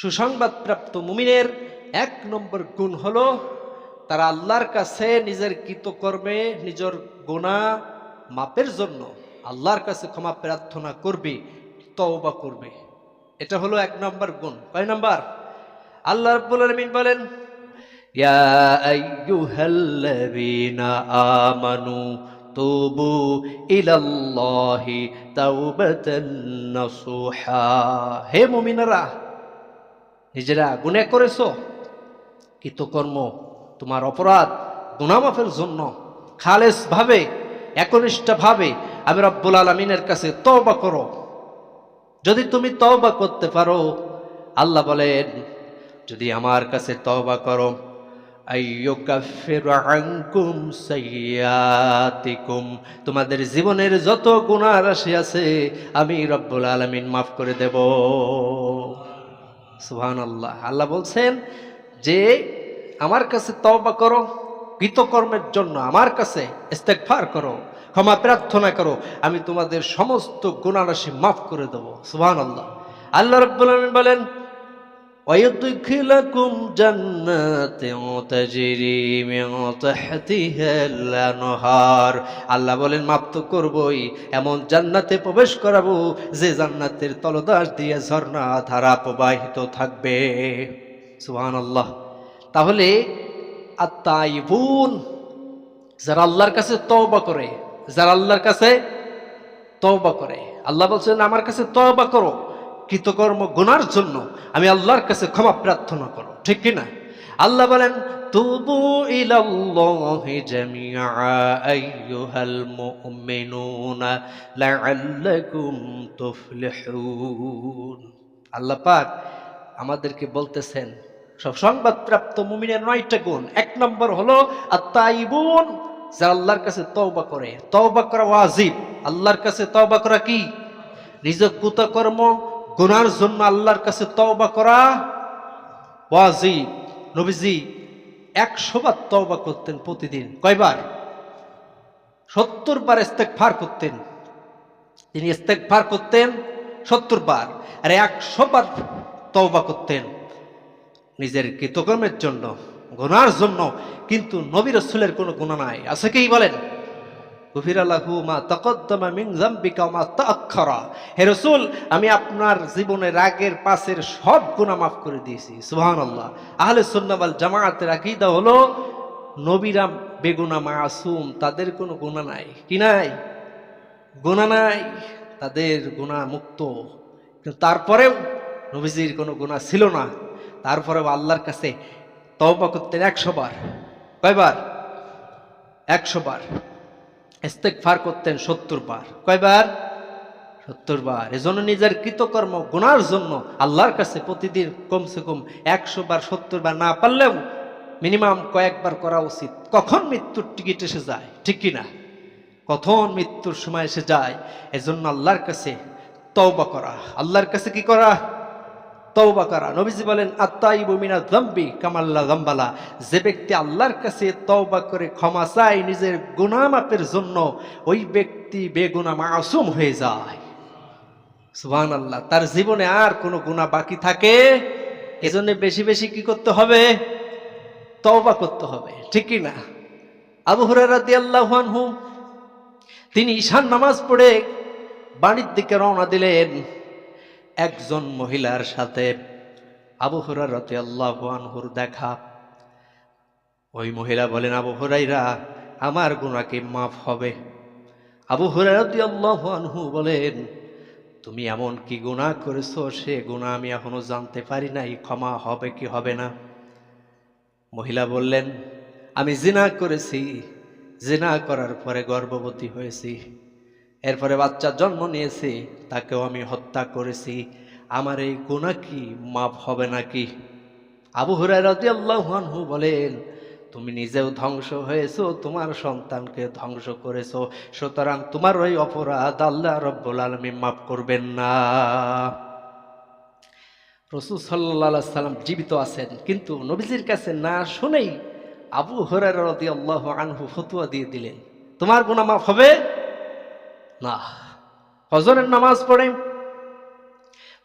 সুসংবাদপ্রাপ্ত মুমিনের এক নম্বর গুণ হলো তারা আল্লাহর কাছে নিজের কৃতকর্মে নিজের গোনা মাপের জন্য আল্লাহর কাছে ক্ষমা প্রার্থনা করবে, তওবা করবে। এটা হলো এক নম্বর গুণ। কয় নম্বর? আল্লাহ রাব্বুল আলামিন বলেন, ইয়া আমানু তুবু ইলাল্লাহি তাওবাতান নাসুহা। হে মুমিনারা নিজেরা গুনে করেছ কৃতকর্ম তোমার অপরাধ গুনামাফের জন্য। খালেস ভাবে একনিষ্ঠ ভাবে আমি রব্বুল আলমিনের কাছে তওবা করো। যদি তুমি তওবা করতে পারো, আল্লাহ বলেন, যদি আমার কাছে তওবা করো তোমাদের জীবনের যত গুনাহ রাশি আছে, আমি রব্বুল আলামিন মাফ করে দেব। সুবহানাল্লাহ। আল্লাহ আল্লাহ বলছেন যে, আমার কাছে তবা করো, কৃতকর্মের জন্য আমার কাছে ইস্তেকফার করো, ক্ষমা প্রার্থনা করো, আমি তোমাদের সমস্ত গুণারাশি মাফ করে দেবো। সুহান আল্লাহ আল্লাহ রব্বুল বলেন ويدخلكم جنات تجري من تحتها الانهار আল্লাহ বলেন মাপ তো করবই এমন জান্নাতে প্রবেশ করাবো যে জান্নাতের তলদাস দিয়ে ঝর্ণা ধারা প্রবাহিত থাকবে সুবহানাল্লাহ তাহলে আত্মাইবুন যারা আল্লাহর কাছে তওবা করে যারা আল্লাহর কাছে তওবা করে আল্লাহ বলছেন আমার কাছে তওবা করো কৃতকর্ম গুনার জন্য আমি আল্লাহর কাছে ক্ষমা প্রার্থনা করো। ঠিক কি না আল্লাহ বলেন, তুবু আল্লাহ পাক আমাদেরকে বলতেছেন, সব সংবাদপ্রাপ্ত মুমিনের নয়টা গুণ। এক নম্বর হলো আত্মাইবুন যারা আল্লাহর কাছে তওবা করে। তওবা করা ওয়াজিব। আল্লাহর কাছে তওবা করা কি? নিজ কুতকর্ম গুনার জন্য আল্লাহর কাছে তওবা করা ওয়াজি। নবীজি একশো বার তওবা করতেন প্রতিদিন। কয়বার? সত্তর বার ইস্তেক ফার করতেন। তিনি ইস্তেক ফার করতেন সত্তর বার আর একশো বার তওবা করতেন নিজের কৃতকর্মের জন্য, গুনার জন্য। কিন্তু নবী রসুলের কোনো গুণা নাই। আছে কি বলেন? হে রাসূল, আমি আপনার জীবনের রাগের পাশের সব গুণা মাফ করে দিয়েছি। সুবহানাল্লাহ। আহলে সুন্নাহ ওয়াল জামাআতের আকীদা হলো, নবীরা বেগুনা মাসুম, তাদের কোনো গুণা নাই। কি নাই? গুণা নাই। তাদের গুণা মুক্ত। তারপরেও নবীজির কোনো গুণা ছিল না। তারপরেও আল্লাহর কাছে তওবা করতেন একশো বার। কয়বার? একশো বার। ইস্তেকফার করতেন সত্তর বার কয়বার? সত্তর বার এজন্য নিজের কৃতকর্ম, গুনার জন্য আল্লাহর কাছে প্রতিদিন কমসে কম একশো বার সত্তর বার না পারলেও মিনিমাম কয়েকবার করা উচিত। কখন মৃত্যুর টিকিট এসে যায়? ঠিক কি না কখন মৃত্যুর সময় এসে যায়? এজন্য আল্লাহর কাছে তওবা করা। আল্লাহর কাছে কি করা? তওবা করা। নবীজি বলেন আত্মাইবু মিনা যামবি কামাল্লা যামবালা। যে ব্যক্তি আল্লাহর কাছে তওবা করে ক্ষমা চায়, নিজের গুনাহ মাপের জন্য ওই ব্যক্তি বেগুনা মাসুম হয়ে যায়। সুবহানাল্লাহ, তার জীবনে আর কোনো গুনাহ বাকি থাকে? এজন্য বেশি বেশি কি করতে হবে? তওবা করতে হবে, ঠিক না? আবু রাদিয়াল্লাহু আনহু, তিনি ঈশান নামাজ পড়ে বাড়ির দিকে রওনা দিলেন। একজন মহিলার সাথে আবু রতে আল্লাহ আনহুর দেখা। ওই মহিলা বলেন, আবু আমার গুণাকে মাফ হবে। আবু হুরারতি আল্লাহ আনহু বলেন, তুমি এমন কি গুণা করেছ? সে গুণা আমি এখনও জানতে পারি নাই। ক্ষমা হবে কি হবে না? মহিলা বললেন, আমি জিনা করেছি। জিনা করার পরে গর্ভবতী হয়েছি। এরপরে বাচ্চা জন্ম নিয়েছে, তাকেও আমি হত্যা করেছি। আমার এই গুণা কি? মাপ হবে নাকি? আবু হুরাই রাজি আল্লাহানহু বলেন, তুমি নিজেও ধ্বংস হয়েছো, তোমার সন্তানকে ধ্বংস করেছ। সুতরাং তোমার ওই অপরাধ আল্লাহ রব্বুল আলমী মাফ করবেন না। রসুল সাল্লা সাল্লাম জীবিত আছেন, কিন্তু নবীজির কাছে না শুনেই আবু হরাই রদি আল্লাহ আনহু ফতুয়া দিয়ে দিলেন, তোমার গুণা মাফ হবে? না। ফজরের নামাজ পড়ে,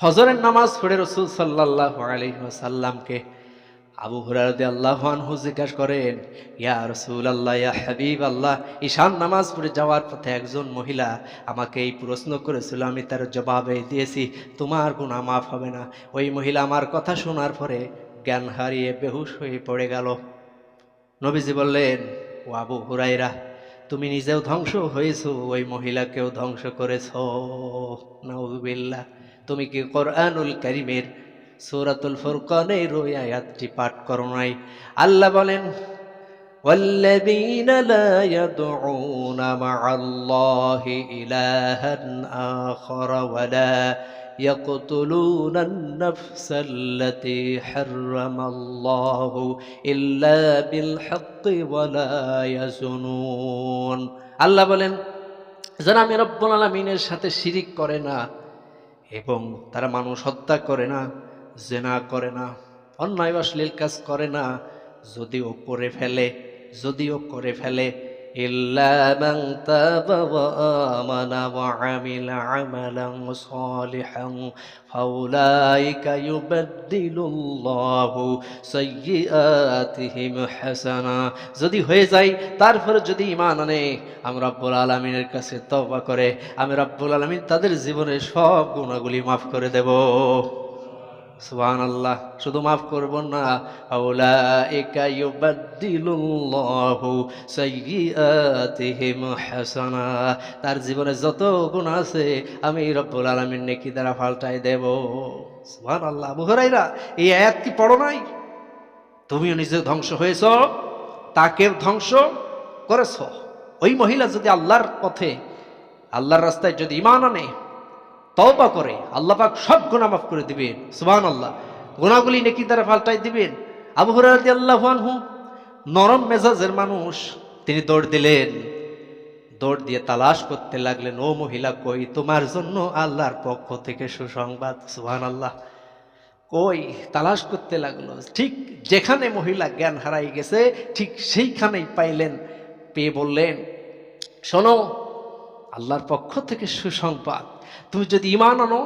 ফজরের নামাজ পড়ে রসুল সাল্লাহ আলহিহাসাল্লামকে আবু হুরারদি আল্লাহ আনহু জিজ্ঞাসা করেন, ইয়া রসুল আল্লাহ ইয়া হাবিব আল্লাহ ঈশান নামাজ পড়ে যাওয়ার পথে একজন মহিলা আমাকে এই প্রশ্ন করেছিল, আমি তার জবাবে দিয়েছি, তোমার গুণা মাফ হবে না। ওই মহিলা আমার কথা শোনার পরে জ্ঞান হারিয়ে বেহুশ হয়ে পড়ে গেল। নবীজি বললেন, ও আবু হুরাইরা তুমি নিজেও ধ্বংস হয়েছো ওই মহিলাকেও ধ্বংস করেছ নাউবিল্লাহ তুমি কি কোরআনুল করিমের সূরাতুল ফুরকানের ওই আয়াতটি পাঠ করো নাই আল্লাহ বলেন والذين لا يدعون مع الله إلها آخر ولا يقتلون النفس التي حرم الله إلا بالحق ولا يزنون আল্লাহ বলেন যারা আমি রব্বুল আলমিনের সাথে শিরিক করে না এবং তারা মানুষ হত্যা করে না জেনা করে না অন্যায় অশ্লীল কাজ করে না যদিও করে ফেলে যদিও করে ফেলে إلا من تاب وآمن وعمل عملا صالحا فأولئك يبدل الله سيئاتهم حسنا যদি হয়ে যায় তারপরে যদি ইমান আনে আমি রব্বুল আলমিনের কাছে তওবা করে আমি রব্বুল আলমিন তাদের জীবনের সব গুণাগুলি মাফ করে দেব সুবহান আল্লাহ শুধু মাফ করব না হাসানা, তার জীবনে যত গুণ আছে আমি রব্বুল আলামিন নেকি দ্বারা পাল্টাই দেব। সুবহান আল্লাহ মুহরাইরা এই আয়াত কি পড়ো নাই? তুমিও নিজে ধ্বংস হয়েছ, তাকে ধ্বংস করেছ। ওই মহিলা যদি আল্লাহর পথে, আল্লাহর রাস্তায় যদি ইমান আনে তওবা করে, আল্লাহ পাক সব গুনাহ মাফ করে দিবেন সুবহান আল্লাহ গুণাগুলি নেকি দ্বারা পাল্টাই দিবেন। আবু হুরায়রা আল্লাহ আনহু নরম মেজাজের মানুষ, তিনি দৌড় দিলেন। দৌড় দিয়ে তালাশ করতে লাগলেন, ও মহিলা, কই তোমার জন্য আল্লাহর পক্ষ থেকে সুসংবাদ? সুবহান আল্লাহ কই তালাশ করতে লাগল। ঠিক যেখানে মহিলা জ্ঞান হারাই গেছে, ঠিক সেইখানেই পাইলেন। পেয়ে বললেন, শোনো আল্লাহর পক্ষ থেকে সুসংবাদ। তুমি যদি ইমান আনো,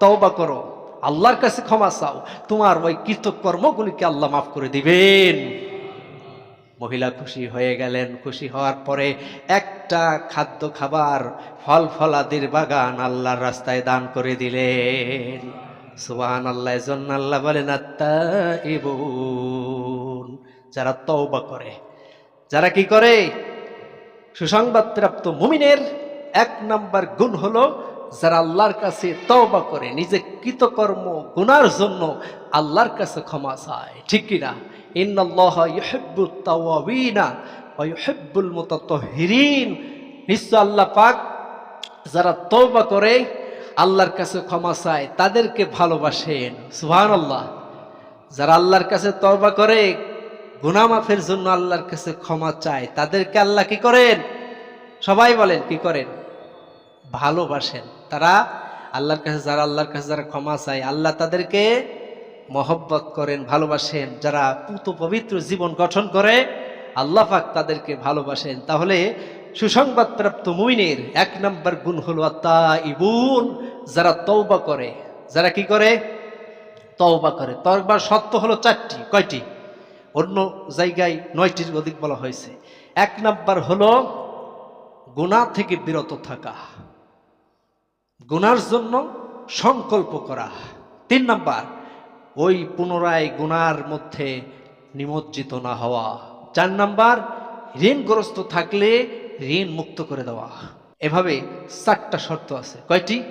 তওবা করো, আল্লাহর কাছে ক্ষমা চাও, তোমার ওই কৃতকর্মগুলিকে আল্লাহ মাফ করে দিবেন। মহিলা খুশি হয়ে গেলেন, খুশি হওয়ার পরে একটা খাদ্য খাবার ফল ফলাদির বাগান আল্লাহর রাস্তায় দান করে দিলেন। সুবাহান আল্লাহ আল্লাহ বলেন আত্মাইবুন যারা তওবা করে, যারা কি করে? সুসংবাদপ্রাপ্ত মুমিনের এক নাম্বার গুণ হলো যারা আল্লাহর কাছে তওবা করে, নিজে কৃতকর্ম, গুনার জন্য আল্লাহর কাছে ক্ষমা চায়। ঠিক কিনা ইউহিব্বুল মুতাতাহহিরিন নিশ্চয় আল্লাহ পাক যারা তওবা করে, আল্লাহর কাছে ক্ষমা চায়, তাদেরকে ভালোবাসেন। সুবহানাল্লাহ। যারা আল্লাহর কাছে তওবা করে গুনাহ মাফের জন্য আল্লাহর কাছে ক্ষমা চায়, তাদেরকে আল্লাহ কি করেন? সবাই বলেন, কি করেন? ভালোবাসেন। তারা আল্লাহর কাছে, যারা আল্লাহর কাছে যারা ক্ষমা চায়, আল্লাহ তাদেরকে মহব্বত করেন, ভালোবাসেন। যারা পুত পবিত্র জীবন গঠন করে, আল্লাহ পাক তাদেরকে ভালোবাসেন। তাহলে সুসংবাদ প্রাপ্ত মুমিনের এক নম্বর গুণ হলো আত্মা ইবুন যারা তৌবা করে। যারা কি করে? তওবা করে। তওবার সত্য হলো চারটি, কয়টি? অন্য জায়গায় নয়টির অধিক বলা হয়েছে। এক নাম্বার হলো গুনাহ থেকে বিরত থাকা। গুনার জন্য সংকল্প করা। তিন নাম্বার, ওই পুনরায় গুনার মধ্যে নিমজ্জিত না হওয়া। চার নাম্বার, ঋণগ্রস্ত থাকলে ঋণ মুক্ত করে দেওয়া। এভাবে চারটা শর্ত আছে। কয়টি?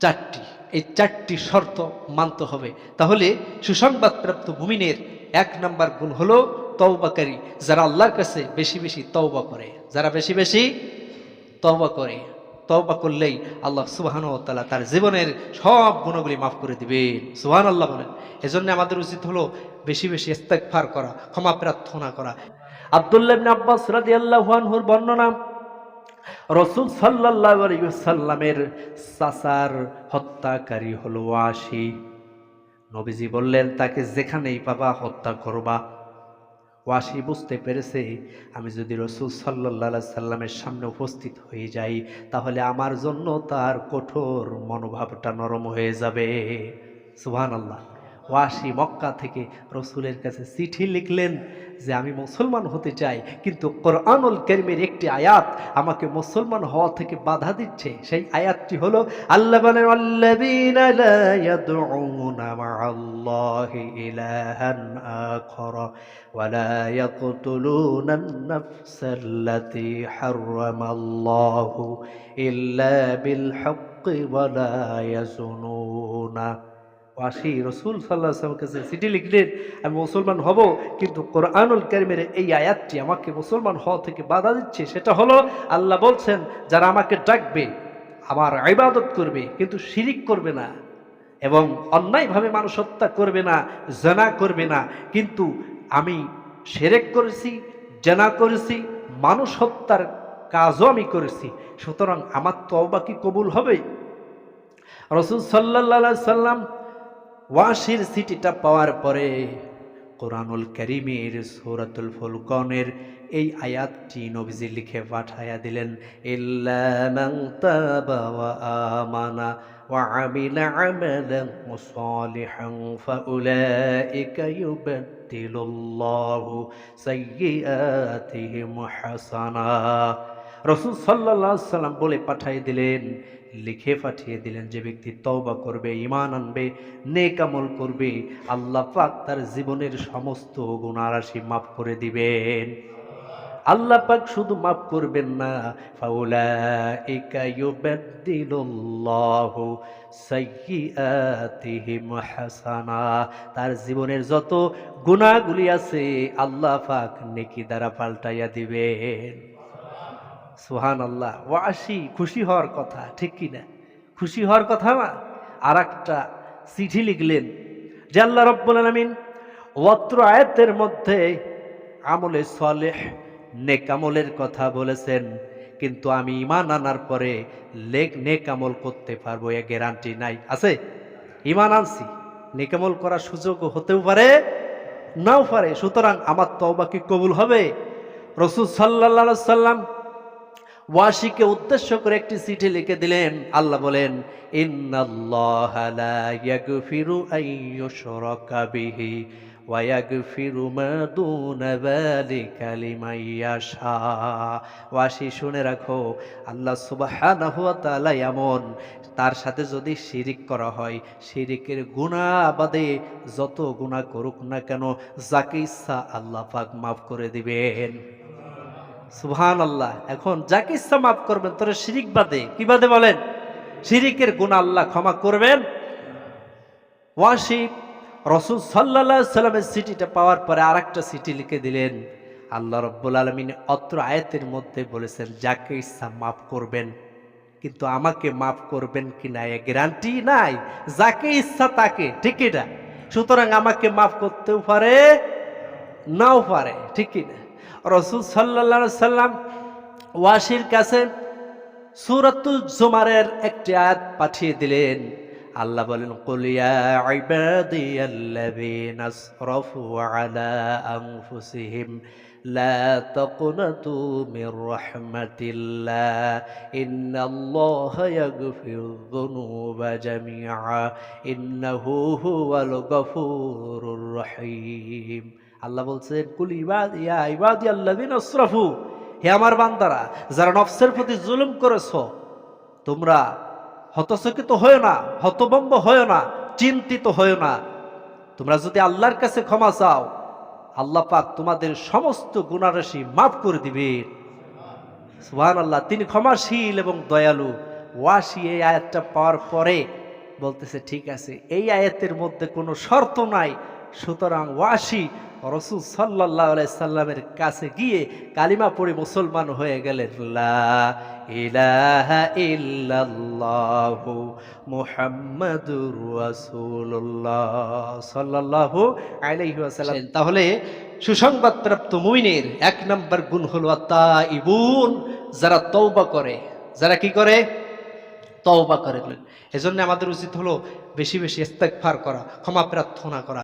চারটি। এই চারটি শর্ত মানতে হবে। তাহলে সুসংবাদপ্রাপ্ত মুমিনের এক নাম্বার গুণ হলো তওবাকারী যারা আল্লাহর কাছে বেশি বেশি তওবা করে, যারা বেশি বেশি তওবা করে, তওবা করলেই আল্লাহ সুবহান তাআলা তার জীবনের সব গুণগুলি মাফ করে দিবেন। সুবহান আল্লাহ বলেন। এজন্য আমাদের উচিত হলো বেশি বেশি ইস্তেগফার করা, ক্ষমা প্রার্থনা করা। আব্দুল্লাহ আব্বাস রাদিয়াল্লাহু আনহুর বর্ণনা, রসুল সাল্লামের চাচার হত্যাকারী হলো ওয়াসি। নবীজি বললেন, তাকে যেখানেই পাবা হত্যা করবা ওয়াসি বুঝতে পেরেছে, আমি যদি রসুল সাল্লা সাল্লামের সামনে উপস্থিত হয়ে যাই, তাহলে আমার জন্য তার কঠোর মনোভাবটা নরম হয়ে যাবে। সুহান আল্লাহ ওয়াসি মক্কা থেকে রসুলের কাছে চিঠি লিখলেন যে আমি মুসলমান হতে চাই, কিন্তু কোরআনুল করিমের একটি আয়াত আমাকে মুসলমান হওয়া থেকে বাধা দিচ্ছে। সেই আয়াতটি হলো, আল্লাহ ইল্লা বিল হাক্কি ওয়া লা ইয়াজুনুনা। ওয়াসি রসুল সাল্লাহ কাছে চিঠি লিখলেন, আমি মুসলমান হব, কিন্তু কোরআনুল কারিমের এই আয়াতটি আমাকে মুসলমান হওয়া থেকে বাধা দিচ্ছে। সেটা হলো, আল্লাহ বলছেন, যারা আমাকে ডাকবে, আমার ইবাদত করবে, কিন্তু শিরিক করবে না এবং অন্যায়ভাবে মানুষ হত্যা করবে না, জেনা করবে না। কিন্তু আমি সেরেক করেছি, জানা করেছি, মানুষ হত্যার কাজও আমি করেছি। সুতরাং আমার তওবা কি কবুল হবে? রসুল সাল্লাহ সাল্লাম ওয়াশির সিটিটা পাওয়ার পরে কোরআনুল করিমের সূরাতুল ফুলকনের এই আয়াতটি নবীজি লিখে পাঠাইয়া দিলেন মান আমানা ওয়া আমিলা আমালান সালিহান ফাউলাইকা ইউবাদদিলুল্লাহু সাইয়্যাতিহিম হাসানা। রসুল আলাইহি সাল্লাম বলে পাঠিয়ে দিলেন লিখে পাঠিয়ে দিলেন যে ব্যক্তি তওবা করবে ইমান আনবে, নেক আমল করবে, আল্লাহ পাক তার জীবনের সমস্ত গুণারাশি মাফ করে দিবেন। আল্লাহ পাক শুধু মাফ করবেন না, ফাউলাইকা ইউবাদদিলুল্লাহু সাইয়্যাতিহিম হাসানা। তার জীবনের যত গুনাহগুলি আছে, আল্লাহ পাক নেকি দ্বারা পাল্টাইয়া দিবেন। সুহান আল্লাহ ওয়াসি, খুশি হওয়ার কথা, ঠিক কি না? খুশি হওয়ার কথা না? আর একটা চিঠি লিখলেন। যে আল্লাহ রব্বুল আলমিন অত্র আয়াতের মধ্যে আমলে সলেহ, নেক আমলের কথা বলেছেন, কিন্তু আমি ইমান আনার পরে লেক নেক আমল করতে পারব, এ গ্যারান্টি নাই। আছে? ইমান আনছি নেকামল করার সুযোগ হতেও পারে, নাও পারে। সুতরাং আমার তওবা কি কবুল হবে? রসুল সাল্লাহ সাল্লাম ওয়াশিকে উদ্দেশ্য করে একটি চিঠি লিখে দিলেন। আল্লাহ বলেন শুনে রাখো, আল্লাহ তাআলা এমন, তার সাথে যদি শিরিক করা হয়, শিরিকের গুণা বাদে যত গুণা করুক না কেন, যাকে ইচ্ছা আল্লাহ পাক মাফ করে দিবেন। সুবহান আল্লাহ এখন যাকে ইচ্ছা মাফ করবেন, তোরা শিরিক বাদে। কি বাদে বলেন? শিরিকের গুণ আল্লাহ ক্ষমা করবেন। ওয়াসিফ রসুল সাল্লাহ সাল্লামের সিটিটা পাওয়ার পরে আর একটা সিটি লিখে দিলেন, আল্লাহ রব্বুল আলমিন অত্র আয়াতের মধ্যে বলেছেন, যাকে ইচ্ছা মাফ করবেন, কিন্তু আমাকে মাফ করবেন কি না, এ গ্যারান্টি নাই। যাকে ইচ্ছা তাকে, ঠিক এটা সুতরাং আমাকে মাফ করতেও পারে, নাও পারে, ঠিক না? রসুল সাল্লা সাল্লাম ওয়াসির কাছে সুরাতুল জুমারের একটি আয়াত পাঠিয়ে দিলেন। আল্লাহ বলেন কলিয়া ইবাদিয়াল্লাযীনা আসরাফু আলা আনফুসিহিম, লা তাকনাতু মির রাহমাতিল্লাহ, ইন্নাল্লাহা ইয়াগফিরুয-যুনুবা জামিআ, ইন্নাহু হুয়াল রহিম। আল্লাহ বলছেন, কুল ইবাদ, ইয়া ইবাদি আল্লাযিন আসরাফু। হে আমার বান্দারা, যারা নফসের প্রতি জুলুম করেছ, তোমরা হতচকিত হয় না হতবম্ব হয় না, চিন্তিত হয় না। তোমরা যদি আল্লাহর কাছে ক্ষমা চাও, আল্লাহ পাক তোমাদের সমস্ত গুণারাশি মাফ করে দিবেন। সুবহান আল্লাহ তিনি ক্ষমাশীল এবং দয়ালু। ওয়াসি, এই আয়াতটা পাওয়ার পরে বলতেছে, ঠিক আছে, এই আয়াতের মধ্যে কোনো শর্ত নাই, সুতরাং ওয়াসি রসুল সাল্লাহ সাল্লামের কাছে গিয়ে কালিমা পড়ে মুসলমান হয়ে গেলেন তাহলে সুসংবাদ প্রাপ্ত মুমিনের এক নম্বর গুণ হলো আত্মাইবুন যারা তৌবা করে। যারা কি করে? তওবা করে। এজন্য আমাদের উচিত হলো বেশি বেশি ইস্তেগফার করা, ক্ষমা প্রার্থনা করা।